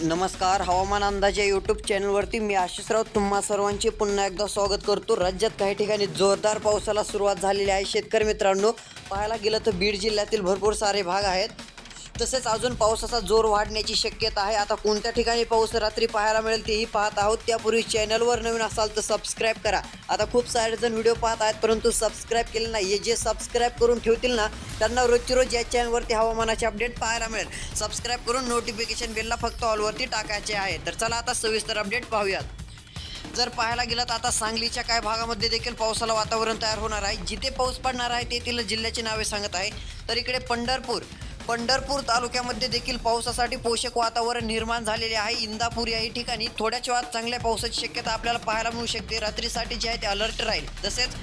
नमस्कार हवामान अंदाज या यूट्यूब चॅनलवरती मी आशिषराव तुम्हा सर्वांचे पुन्हा एकदा स्वागत करतो. राज्यात काही ठिकाणी जोरदार पावसाला सुरुवात झालेली आहे. शेतकरी मित्रांनो पाहायला गेलं तर बीड जिल्ह्यातील भरपूर सारे भाग आहेत. तसेच अजून पावसाचा जोर वाढण्याची शक्यता आहे. आता कोणत्या ठिकाणी पाऊस रात्री पाहायला मिळेल तेही पाहत आहोत. त्यापूर्वी चॅनलवर नवीन असाल तर सबस्क्राईब करा. आता खूप सारे जण व्हिडिओ पाहत आहेत परंतु सबस्क्राईब केले नाही. हे जे सबस्क्राईब करून ठेवतील ना त्यांना रोजची रोज या चॅनलवरती हवामानाचे अपडेट पाहायला मिळेल. सबस्क्राईब करून नोटिफिकेशन बेलला फक्त ऑलवरती टाकायचे आहे. तर चला आता सविस्तर अपडेट पाहूयात. जर पाहायला गेलं तर आता सांगलीच्या काही भागामध्ये देखील पावसाला वातावरण तयार होणार आहे. जिथे पाऊस पडणार आहे तेथील जिल्ह्याची नावे सांगत आहे. तर इकडे पंढरपूर पंढरपूर तालुक्यामध्ये देखील पावसासाठी पोषक वातावरण निर्माण झालेले आहे. इंदापूर याही ठिकाणी थोड्याच वेळात चांगल्या पावसाची शक्यता आपल्याला पाहायला मिळू शकते. रात्रीसाठी जे आहे ते अलर्ट राहील. तसेच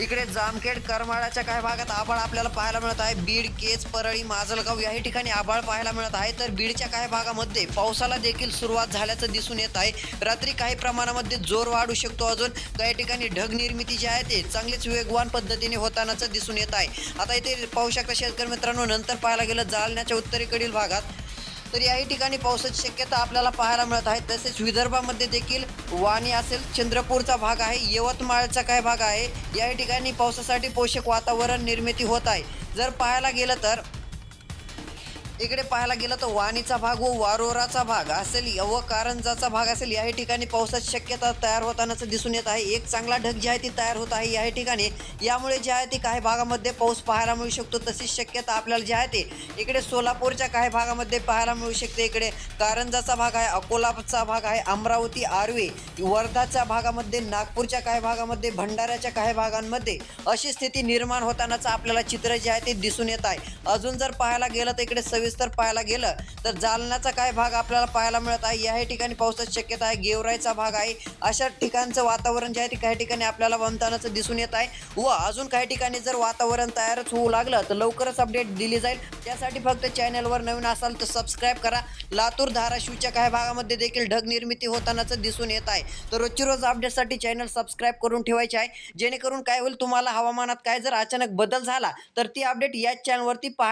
इकडे जामखेड करमाळाच्या काही भागात आभाळ आपल्याला पाहायला मिळत आहे. बीड केज परळी माजलगाव याही ठिकाणी आभाळ पाहायला मिळत आहे. तर बीडच्या काही भागामध्ये पावसाला देखील सुरुवात झाल्याचं दिसून येत आहे. रात्री काही प्रमाणामध्ये जोर वाढू शकतो अजून. काही ठिकाणी ढग निर्मिती जी आहे ते चांगलीच वेगवान पद्धतीने होतानाच दिसून येत आहे. आता इथे पाहू शकता शेतकरी मित्रांनो नंतर पाहायला गेलं जालन्याच्या उत्तरेकडील भागात. तर याही ठिकाणी पावसाची शक्यता आपल्याला पाहायला मिळत आहे. तसेच विदर्भामध्ये देखील वाणी असेल चंद्रपूरचा भाग आहे यवतमाळचा काय भाग आहे याही ठिकाणी पावसासाठी पोषक वातावरण निर्मिती होत आहे. जर पाहायला गेलं तर इकडे पाहायला गेलं तर वाणीचा भाग व वारोराचा भाग. असेल व कारंजाचा भाग असेल याही ठिकाणी पावसाची शक्यता तयार होतानाच दिसून येत आहे. एक चांगला ढग जी आहे ती तयार होत आहे याही ठिकाणी. यामुळे जे आहे ती काही भागामध्ये पाऊस पाहायला मिळू शकतो. तशीच शक्यता आपल्याला जे आहे ते इकडे सोलापूरच्या काही भागामध्ये पाहायला मिळू शकते. इकडे कारंजाचा भाग आहे अकोलाचा भाग आहे अमरावती आर्वे वर्धाच्या भागामध्ये नागपूरच्या काही भागामध्ये भंडाऱ्याच्या काही भागांमध्ये अशी स्थिती निर्माण होतानाचं आपल्याला चित्र जे आहे ते दिसून येत आहे. अजून जर पाहायला गेलं तर इकडे सविस्तर पाहायला गेलं तर जालन्याचा काय भाग आपल्याला पाहायला मिळत आहे? याही ठिकाणी पावसाची शक्यता आहे. गेवराईचा भाग आहे. अशा ठिकाणचं वातावरण जे आहे ते काही ठिकाणी आपल्याला बनतानाचं दिसून येत आहे. व अजून काही ठिकाणी जर वातावरण तयारच होऊ लागलं तर लवकरच अपडेट दिली जाईल. त्यासाठी फक्त चॅनलवर नवीन असाल तर सबस्क्राईब करा. लातूर धाराशिवच्या काही भागामध्ये देखील ढग निर्मिती होतानाचं दिसून येत आहे. तर रोजची रोज अपडेटसाठी चॅनल सबस्क्राईब करून ठेवायचे आहे. जेणेकरून काय होईल तुम्हाला हवामानात काय जर अचानक बदल झाला तर ती अपडेट याच चॅनलवरती पहा.